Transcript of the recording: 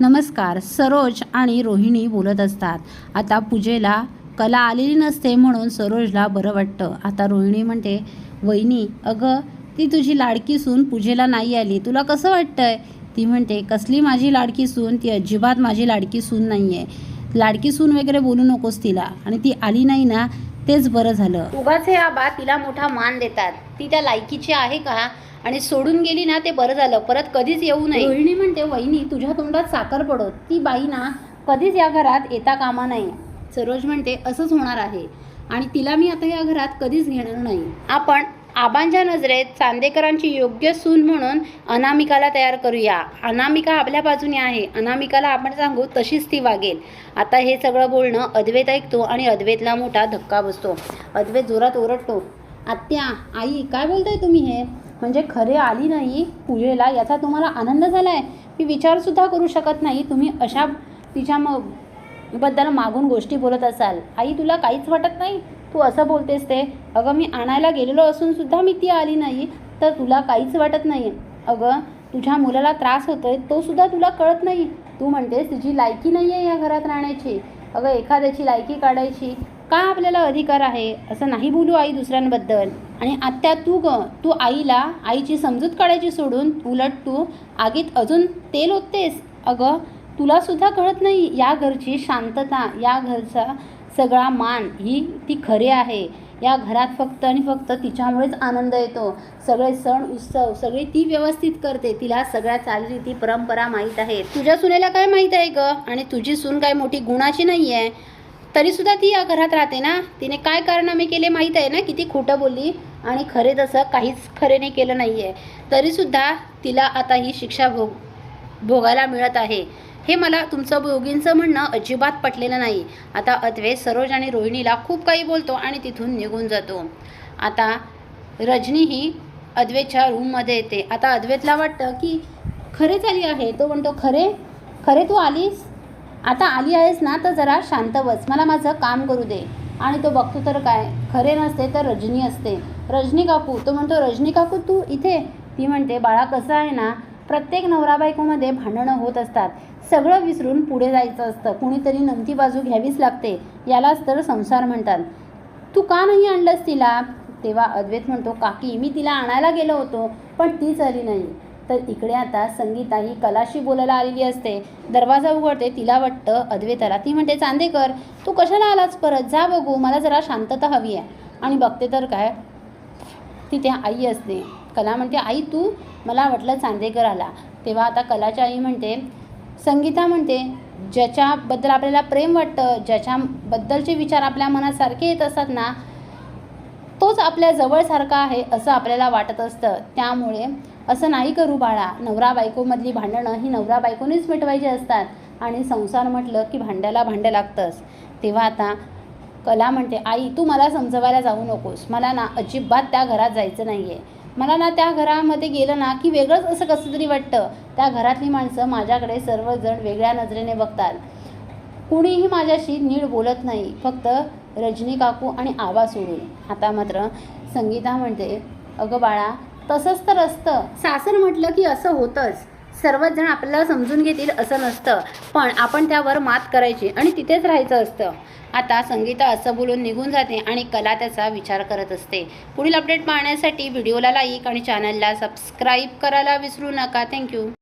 नमस्कार सरोज आणि रोहिणी बोलत असतात. आता पूजेला कला आलेली नसते म्हणून सरोजला बरं वाटतं. आता रोहिणी म्हणते वहिनी अगं ती तुझी लाडकी सून पूजेला नाही आली. तुला कसं वाटतंय? ती म्हणते कसली माझी लाडकी सून? ती अजिबात माझी लाडकी सून नाही आहे लाडकी सून वगैरे बोलू नकोस तिला. आणि ती आली नाही ना तेच बरं झालं. उगाच हे आबा तिला मोठा मान देतात. ती त्या लायकीची आहे का? आणि सोडून गेली ना ते बरं झालं. परत कधीच येऊ नये. रोहिणी म्हणते वहिनी तुझ्या तोंडात साखर पडत. ती बाई ना कधीच या घरात येता कामा नाही सरोज म्हणते असंच होणार आहे. आणि तिला मी आता या घरात कधीच घेणार नाही. आपण आबांच्या नजरेत चांदेकरांची योग्य सून म्हणून अनामिकाला तयार करूया. अनामिका आपल्या बाजूने आहे. अनामिकाला आपण सांगू तशीच ती वागेल. आता हे सगळं बोलणं अद्वैत ऐकतो आणि अद्वैतला मोठा धक्का बसतो. अद्वैत जोरात ओरडतो आत्या आई काय बोलताय तुम्ही हे? म्हणजे खरे आली नाही पूजेला? याचा तुम्हाला आनंद झाला आहे मी विचारसुद्धा करू शकत नाही. तुम्ही अशा तिच्या म बद्दल मागून गोष्टी बोलत असाल. आई तुला काहीच वाटत नाही? तू असं बोलतेस ते? अगं मी आणायला गेलेलो असून सुद्धा मी ती आली नाही तर तुला काहीच वाटत नाही अगं तुझ्या मुलाला त्रास होतोय तो सुद्धा तुला कळत नाही. तू म्हणतेस तुझी लायकी नाही आहे या घरात राहण्याची. अगं एखाद्याची लायकी काढायची का आपल्याला अधिकार आहे? असं नाही बोलू आई दुसऱ्यांबद्दल. आणि आत्या तू ग तू आईला आईची समजूत काढायची सोडून उलट तू आगीत अजून तेल ओततेस. अगं तुलासुद्धा कळत नाही या घरची शांतता या घरचा सगळा मान ही ती खरी आहे. या घरात फक्त आणि फक्त तिच्यामुळेच आनंद येतो. सगळे सण उत्सव सगळे ती व्यवस्थित करते. तिला सगळ्या चालीरीती परंपरा माहीत आहेत. तुझ्या सुनेला काय माहीत आहे ग? आणि तुझी सून काय मोठी गुणाची नाही आहे? तरीसुद्धा ती या घरात राहते ना? तिने काय कारनामे केले माहीत आहे ना? किती खोटं बोलली आणि खरे तसं काहीच खरेने केलं नाही आहे तरीसुद्धा तिला आता ही शिक्षा भोग भोगायला मिळत आहे. हे मला तुमचं दोघींचं म्हणणं अजिबात पटलेलं नाही. आता अद्वैत सरोज आणि रोहिणीला खूप काही बोलतो आणि तिथून निघून जातो. आता रजनी ही अद्वैतच्या रूममध्ये येते. आता अद्वैतला वाटतं की खरेच आली आहे. तो म्हणतो खरे? खरे तू आलीस? आता आली आहेस ना तर जरा शांत बस. मला माझं काम करू दे. आणि तो बघतो तर काय? खरे नसते तर रजनी असते. रजनी काकू? तो म्हणतो रजनी काकू तू इथे? ती म्हणते बाळा कसं आहे ना प्रत्येक नवरा बायकोमध्ये भांडणं होत असतात. सगळं विसरून पुढे जायचं असतं. कुणीतरी नमती बाजू घ्यावीच लागते. यालाच तर संसार म्हणतात. तू का नाही आणलंस तिला? तेव्हा अद्वैत म्हणतो काकी मी तिला आणायला गेलो होतो पण तीच आली नाही. तर इकडे आता संगीता ही कलाशी बोलायला आलेली असते. दरवाजा उघडते तिला वाटतं अद्वैताला ती म्हणते चांदेकर तू कशाला आलाच परत? जा बघू मला जरा शांतता हवी आहे. आणि बघते तर काय? तिथे आई असते. कला म्हणते आई तू मला वाटलं चांदेकर आला तेव्हा आता कलाची आई म्हणते संगीता म्हणते ज्याच्याबद्दल आपल्याला प्रेम वाटतं ज्याच्याबद्दलचे विचार आपल्या मनात सारखे येत असतात ना तोच आपल्या जवळसारखा आहे असं आपल्याला वाटत असतं. त्यामुळे असं नाही करू बाळा. नवरा बायकोमधली भांडणं ही नवरा बायकोनेच मिटवायची असतात आणि संसार म्हटलं की भांड्याला भांडं लागतंच. तेव्हा आता कला म्हणते आई तू मला समजवायला जाऊ नकोस. मला ना अजिबात त्या घरात जायचं नाही आहे मला ना त्या घरामध्ये गेलं ना की वेगळंच असं कसं तरी वाटतं. त्या घरातली माणसं माझ्याकडे सर्वजण वेगळ्या नजरेने बघतात. कुणीही माझ्याशी नीट बोलत नाही. फक्त रजनी काकू आणि आवा सोडून. आता मात्र संगीता म्हणते अगं बाळा तसंच तर असतं. सासर म्हटलं की असं होतंच. सर्वच जण आपल्याला समजून घेतील असं नसतं. पण आपण त्यावर मात करायची आणि तिथेच राहायचं असतं. आता संगीता असं बोलून निघून जाते आणि कला त्याचा विचार करत असते. पुढील अपडेट पाहण्यासाठी व्हिडिओला लाईक आणि चॅनलला सबस्क्राईब करायला विसरू नका. थँक्यू